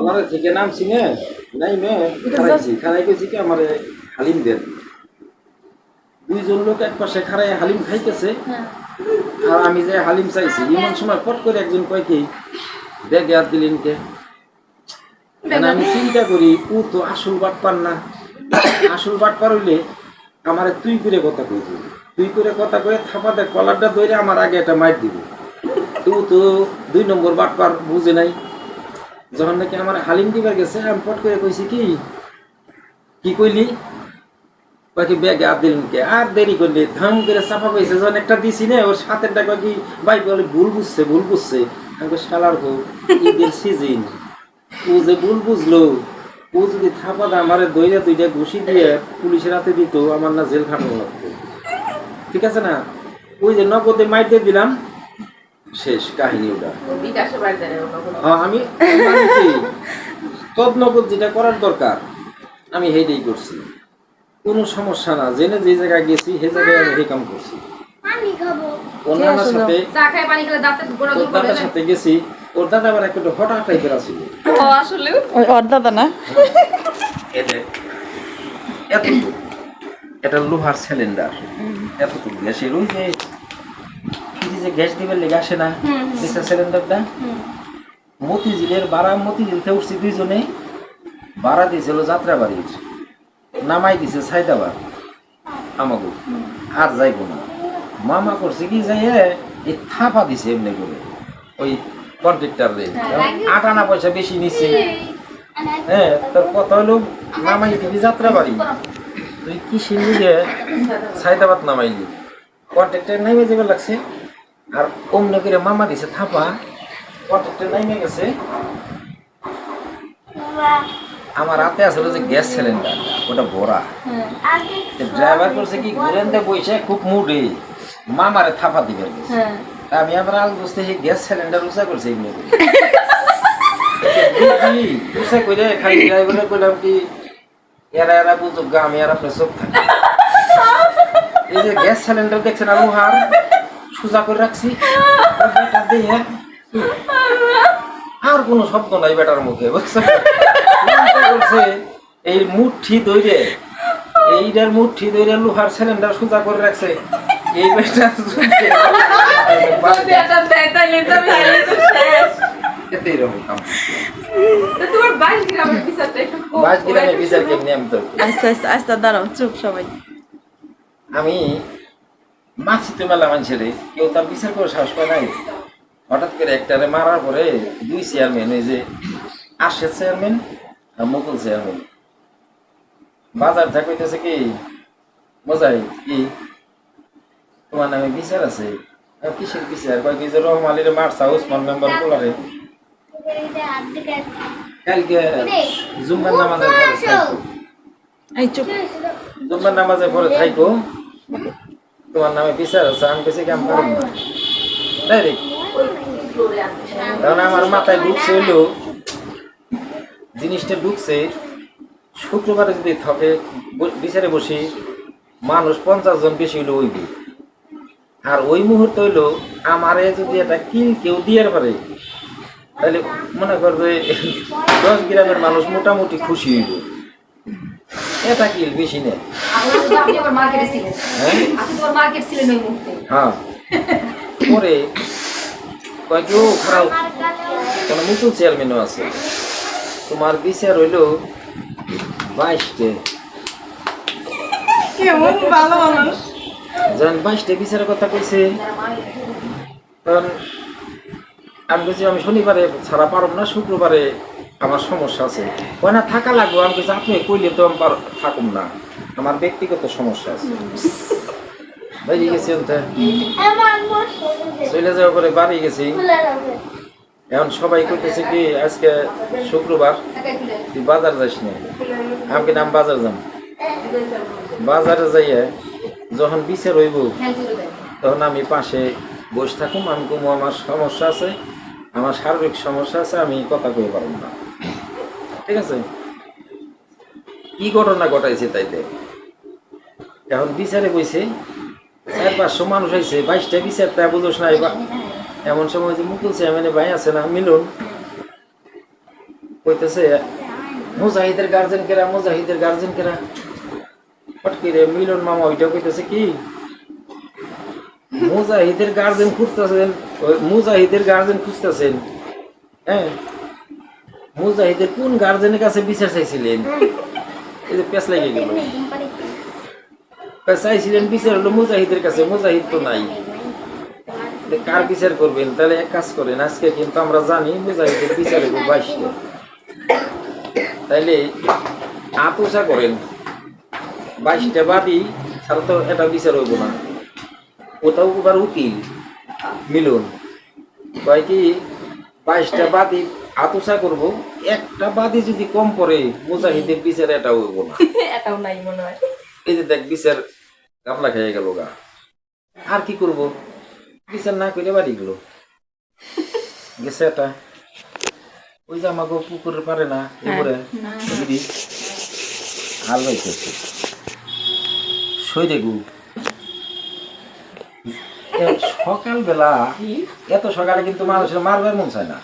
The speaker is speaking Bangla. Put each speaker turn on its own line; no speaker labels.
আমার থেকে নামছি নে নাই মে খারাইছি খারাই কইছি আমার হালিম দেন। দুইজন লোক এক পাশে খারাই হালিম খাইতেছে। আর আমি যে হালিম চাইছি এমন সময় পট করে একজন কয় কি ব্যাগে হাত দিলেন কে? আমি চিন্তা করি ও তো আসল বাট পার না। আসল হইলে আমার তুই করে কথা কইব তুই করে কথা কয়ে থাপাতে কলারটা ধরে আমার আগে একটা মাইর দিব। তো তো দুই নম্বর বাট পার বুঝে নাই। যখন নাকি আমার হালিম দিবার গেছে, আমি পট করে কইছি কি কি কইলি? বাকি ব্যাগে আর দিলেন কে আর দেরি করলি? ধাম করে চাপা পাইছে যখন একটা দিছি না, ওর সাথের টাকা কি, ভাই, বলে ভুল বুঝছে ভুল বুঝছে। আমি শালার হোক ঈদের সিজন ও যে ভুল বুঝলো, ও যদি থাপা দা আমারে দইরা দুইটা ঘুষি দিয়ে পুলিশের হাতে দিত, আমার না জেল খাটানো লাগতো। ঠিক আছে না? ওই যে নগদে মাইতে দিলাম শেষ কাহিনী ওটা। হ্যাঁ, আমি তদনগদ যেটা করার দরকার আমি সেইটাই করছি। কোনো সমস্যা না জেনে যে জায়গায় গেছি সেই জায়গায় আমি সেই কাম করছি ওনার সাথে দাদার সাথে গেছি ওর দাদা আবার একটু হঠাৎ টাইপের আছিল
ও আসলে?
ওর দাদা না?
এটা লোহার সিলিন্ডার এতটুকু। গ্যাসের ওই যে ফ্রিজে গ্যাস দিবার লেগে আসে না। গ্যাসের সিলিন্ডারটা মতিঝিলের বাড়া মতিঝিলতে উঠছি দুইজনে। দিয়েছিল যাত্রা বাড়ির নামাই দিছে সাইদাবাদ। আমাকে আর যাইব না। মামা করছে কি যাই এই থাপা দিছে এমনি করে। ওই কন্ট্রাক্টার রে। আট আনা পয়সা বেশি নিচ্ছে হ্যাঁ তোর কত হলো নামাই দিবি যাত্রা বাড়ি তুই কি কিসের নিয়ে সাইদাবাদ নামাইলি? কন্ট্রাক্টার নামে যাবে লাগছে। আর অমনি করে মামা দিছে থাপা। কন্ট্রাক্টার নামে গেছে? আমার হাতে আসলে যে গ্যাস সিলিন্ডার ওটা ভরা। ড্রাইভার করছে কি ঘুরেনতে বসে খুব মুডে। মামারে থাপা দিবে। আমি আবার আল বুঝতে সেই গ্যাস সিলিন্ডার উঁচা করছে এমনি উঁচা করে খালি ড্রাইভারে কইলাম কি এরা এরা বুঝুক আমি আর আপনার চোখ থাকি। এই যে গ্যাস সিলিন্ডার দেখছেন আলু হার? সোজা করে রাখছি। ওই বেটা দিয়ে আর কোনো শব্দ নাই বেটার মুখে বুঝছ? করছে এই মুঠি দইরে এইটার মুঠি দইরে লোহার সিলিন্ডার সোজা করে রাখছে। এই বেটা
দাঁড়াও চুপ সবাই।
আমি মাছি তো মেলা মানুষের কেউ তার বিচার করে সাহস পায় নাই। হঠাৎ করে একটারে মারার পরে দুই চেয়ারম্যান ওই যে আশের চেয়ারম্যান আর মুকুল চেয়ারম্যান বাজার থাকইতেছে কি, বোঝাই কি, তোমার নামে বিচার আছে? কিসের বিচার? কয় কি যে রহম আলীর মারসা উসমান মেম্বার পোলারে। কালকে জুম্মার নামাজের পরে
এই
জুম্মার নামাজের পরে থাইকো। তোমার নামে আছে, আমি কাম করব না। আমার মাথায় ঢুকছে জিনিসটা ঢুকছে, শুক্রবারে যদি থাকে বিচারে বসি, মানুষ পঞ্চাশ জন বেশি হইল হইবে আর ওই মুহূর্তে হইল, আমারে যদি একটা কিল কেউ দিয়ে পারে, তাহলে মনে কর যে দশ গ্রামের মানুষ মোটামুটি খুশি হইব। এটা কিল বেশি নেই
আপনি আপনি আবার মার্কেটে ছিলেন।
হ্যাঁ?
আপনি তোমার মার্কেট ছিলেন ওই মুহূর্তে।
হ্যাঁ। পরে কি খারাপ কোনো মুকুল চেয়ারম্যানও আছে? তোমার বিচার হইল বাইশটে।
কেমন ভালো মানুষ।
যখন বাইশটে বিচারের কথা কইছে। তখন আমি বলছি আমি শনিবারে ছাড়া পারব না শুক্রবারে আমার সমস্যা আছে। কয় না, থাকা লাগবে। আমি বলছি আপনি কইলে তো আমি পার- থাকুম না। আমার ব্যক্তিগত সমস্যা আছে। বাইরে গেছি।
আমার
চলে যাওয়ার পরে বাড়ি গেছি। এখন সবাই কইতেছে কি, আজকে শুক্রবার, তুই বাজার যাস না? আমি নাম বাজার যাম। বাজারে যাইয়ে যখন বিচার হইব তখন আমি পাশে বসে থাকুম। আমি কমু আমার সমস্যা আছে, আমার শারীরিক সমস্যা আছে, আমি কথা কই পারব না। ঠিক আছে? কি ঘটনা ঘটাইছে তাইতে? এখন বিচারে বইছে চার পাঁচশো মানুষ হয়েছে বাইশটা বিচার তা বুঝোস না এবার এমন সময় যে মুকুল চেয়ারম্যানে ভাই আছে না, মিলন? কইতেছে, মুজাহিদের গার্জেন কেরা, মুজাহিদের গার্জেন কেরা? হট করে মিলন মামা ওইটা কইতেছে, কি? মুজাহিদের গার্জেন খুঁজতেছেন মুজাহিদের গার্জেন খুঁজতেছেন? হ্যাঁ? মুজাহিদের কোন গার্জেনের কাছে বিচার চাইছিলেন? এই যে পেছ লেগে গেল চাইছিলেন বিচার হলো মুজাহিদের কাছে। মুজাহিদ তো নাই। কার বিচার করবেন? তাহলে এক কাজ করেন আজকে কিন্তু আমরা জানি মুজাহিদের বিচার হইব বাইশটা তাইলে আতুষা করেন। বাইশটা বাদী আর তো এটা বিচার হইব না। ওটাও আবার উকিল মিলন। কয় কি বাইশটা বাদী আতুষা করব একটা বাদী যদি কম পড়ে মুজাহিদের বিচার এটা হইব না।
এটাও নাই মনে হয়।
এই যে দেখ বিচার গামলা খেয়ে গেল গা। আর কি করব? বিচার না করে বাড়ি গেল। গেছে এটা। ওই যে আমাকে পুকুরের পারে না এবারে বুঝলি হাল বাইতেছে সই দেখু সকালবেলা এত সকালে কিন্তু মানুষের মারবার মন চায় না।